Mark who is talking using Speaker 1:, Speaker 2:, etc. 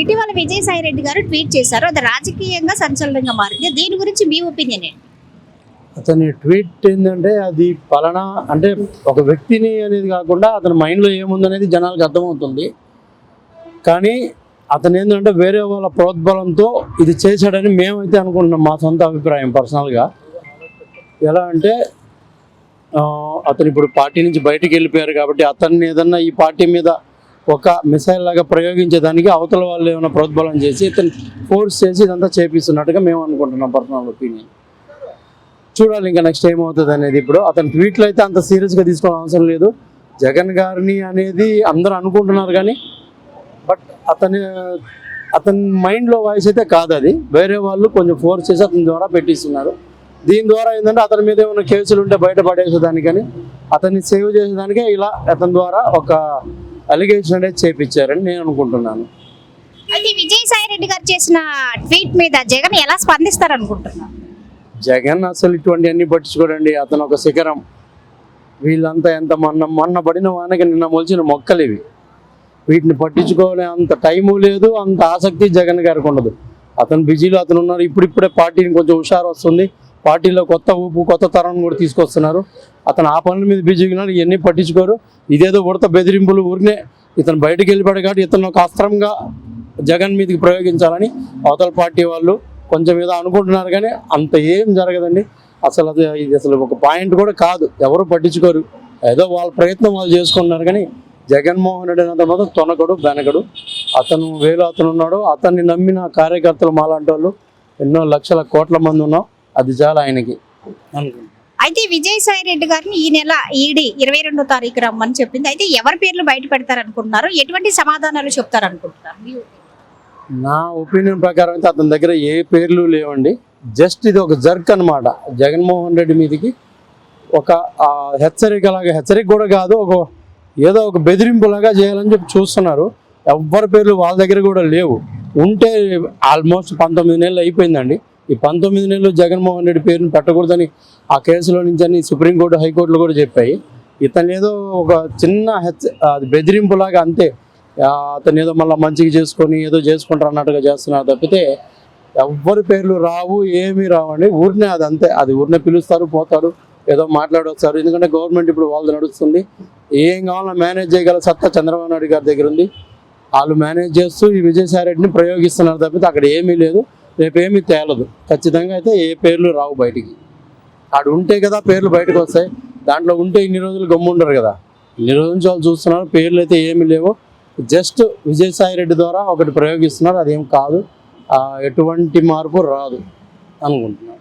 Speaker 1: ఇటీవల విజయసాయి రెడ్డి గారు ట్వీట్ చేశారు. అది రాజకీయంగా సంచలనంగా మారింది. దీని గురించి మీ ఒపీనియన్ ఏంటి?
Speaker 2: అతని ట్వీట్ ఏంటంటే అది పలానా అంటే ఒక వ్యక్తిని అనేది కాకుండా అతని మైండ్లో ఏముందనేది జనాలకు అర్థమవుతుంది. కానీ అతను ఏంటంటే వేరే వాళ్ళ ప్రోద్బలంతో ఇది చేశాడని మేమైతే అనుకుంటున్నాం మా సొంత అభిప్రాయం పర్సనల్గా. ఎలా అంటే అతను ఇప్పుడు పార్టీ నుంచి బయటకు వెళ్ళిపోయారు కాబట్టి అతన్ని ఏదన్నా ఈ పార్టీ మీద ఒక మిసైల్ లాగా ప్రయోగించేదానికి అవతల వాళ్ళు ఏమైనా ప్రోద్బలం చేసి ఇతను ఫోర్స్ చేసి ఇదంతా చేపిస్తున్నట్టుగా మేము అనుకుంటున్నాం పర్సనల్ ఒపీనియన్. చూడాలి ఇంకా నెక్స్ట్ ఏమవుతుంది అనేది ఇప్పుడు. అతని ట్వీట్లు అయితే అంత సీరియస్గా తీసుకోవడం అవసరం లేదు. జగన్ గారిని అనేది అందరూ అనుకుంటున్నారు కానీ బట్ అతని అతని మైండ్లో వాయిస్ అయితే కాదు అది. వేరే వాళ్ళు కొంచెం ఫోర్స్ చేసి అతని ద్వారా పెట్టిస్తున్నారు. దీని ద్వారా ఏంటంటే అతని మీద ఏమైనా కేసులు ఉంటే బయటపడేసేదానికని అతన్ని సేవ్ చేసేదానికే ఇలా అతని ద్వారా ఒక అలిగేషన్ అనేది చేపించారని నేను అనుకుంటున్నాను.
Speaker 1: అయితే విజయసాయి రెడ్డి గారు చేసిన ట్వీట్ మీద జగన్ ఎలా స్పందిస్తారు అనుకుంటున్నారు
Speaker 2: జగన్ అసలు ఇటువంటి అన్ని పట్టించుకోడండి. అతను ఒక శిఖరం. వీళ్ళంతా ఎంత మొన్న మొన్న పడిన వానకి నిన్న మొలిచిన మొక్కలు ఇవి. వీటిని పట్టించుకోలే అంత టైము లేదు అంత ఆసక్తి జగన్ గారికి ఉండదు. అతను బిజీలో అతను ఉన్నారు. ఇప్పుడిప్పుడే పార్టీని కొంచెం హుషారు వస్తుంది. పార్టీలో కొత్త ఊపు కొత్త తరం కూడా తీసుకొస్తున్నారు. అతను ఆ పనుల మీద బీజేపీ ఇవన్నీ పట్టించుకోరు. ఇదేదో ఉడత బెదిరింపులు ఊరినే ఇతను బయటికి వెళ్ళిపోయాడు కాబట్టి ఇతను ఒక అస్త్రంగా జగన్ మీదకి ప్రయోగించాలని అవతల పార్టీ వాళ్ళు కొంచెం ఏదో అనుకుంటున్నారు కానీ అంత ఏం జరగదండి. అసలు అది ఇది అసలు ఒక పాయింట్ కూడా కాదు. ఎవరు పట్టించుకోరు. ఏదో వాళ్ళ ప్రయత్నం వాళ్ళు చేసుకుంటున్నారు కానీ జగన్మోహన్ రెడ్డి అనేంత మాత్రం తొనకడు బెనకడు. అతను వేలు అతను ఉన్నాడు. అతన్ని నమ్మిన కార్యకర్తలు మాలాంటి వాళ్ళు ఎన్నో లక్షల కోట్ల మంది ఉన్నాం. అది చాలా ఆయనకి.
Speaker 1: అయితే విజయసాయి రెడ్డి గారిని ఈ నెల ఈడి ఇరవై రెండో తారీఖు రమ్మని చెప్పింది. అయితే ఎవరి పేర్లు బయట పెడతారు అనుకుంటున్నారు ఎటువంటి సమాధానాలు చెప్తారు అనుకుంటున్నారు.
Speaker 2: నా ఒపీనియన్ ప్రకారం అయితే అతని దగ్గర ఏ పేర్లు లేవండి. జస్ట్ ఇది ఒక జర్క్ అన్నమాట. జగన్మోహన్ రెడ్డి మీదకి ఒక హెచ్చరిక లాగా హెచ్చరిక కూడా కాదు ఒక ఏదో ఒక బెదిరింపులాగా చేయాలని చెప్పి చూస్తున్నారు. ఎవ్వరి పేర్లు వాళ్ళ దగ్గర కూడా లేవు. ఉంటే ఆల్మోస్ట్ పంతొమ్మిది నెలలు అయిపోయిందండి. ఈ పంతొమ్మిది నెలలు జగన్మోహన్ రెడ్డి పేరుని పెట్టకూడదని ఆ కేసులో నుంచి అని సుప్రీంకోర్టు హైకోర్టులు కూడా చెప్పాయి. ఇతను ఏదో ఒక చిన్న హెచ్చ అది బెదిరింపులాగా అంతే. అతను ఏదో మళ్ళీ మంచిగా చేసుకొని ఏదో చేసుకుంటారు అన్నట్టుగా చేస్తున్నారు తప్పితే ఎవ్వరి పేర్లు రావు ఏమీ రావండి ఊరినే అది అంతే. అది ఊరినే పిలుస్తారు పోతారు ఏదో మాట్లాడొస్తారు. ఎందుకంటే గవర్నమెంట్ ఇప్పుడు వాళ్ళది నడుస్తుంది. ఏం కావాలన్నా మేనేజ్ చేయగల సత్తా చంద్రబాబు నాయుడు గారి దగ్గర ఉంది. వాళ్ళు మేనేజ్ చేస్తూ ఈ విజయసాయి రెడ్డిని ప్రయోగిస్తున్నారు తప్పితే అక్కడ ఏమీ లేదు. రేపు తేలదు. ఖచ్చితంగా అయితే ఏ పేర్లు రావు బయటికి. ఆడు ఉంటే కదా పేర్లు బయటకు వస్తాయి. దాంట్లో ఉంటే ఇన్ని రోజులు గమ్ముండరు కదా. ఇన్ని రోజుల నుంచి వాళ్ళు చూస్తున్నారు పేర్లు అయితే ఏమీ లేవు. జస్ట్ విజయసాయి రెడ్డి ద్వారా ఒకటి ప్రయోగిస్తున్నారు అదేం కాదు. ఎటువంటి మార్పు రాదు అనుకుంటున్నాను.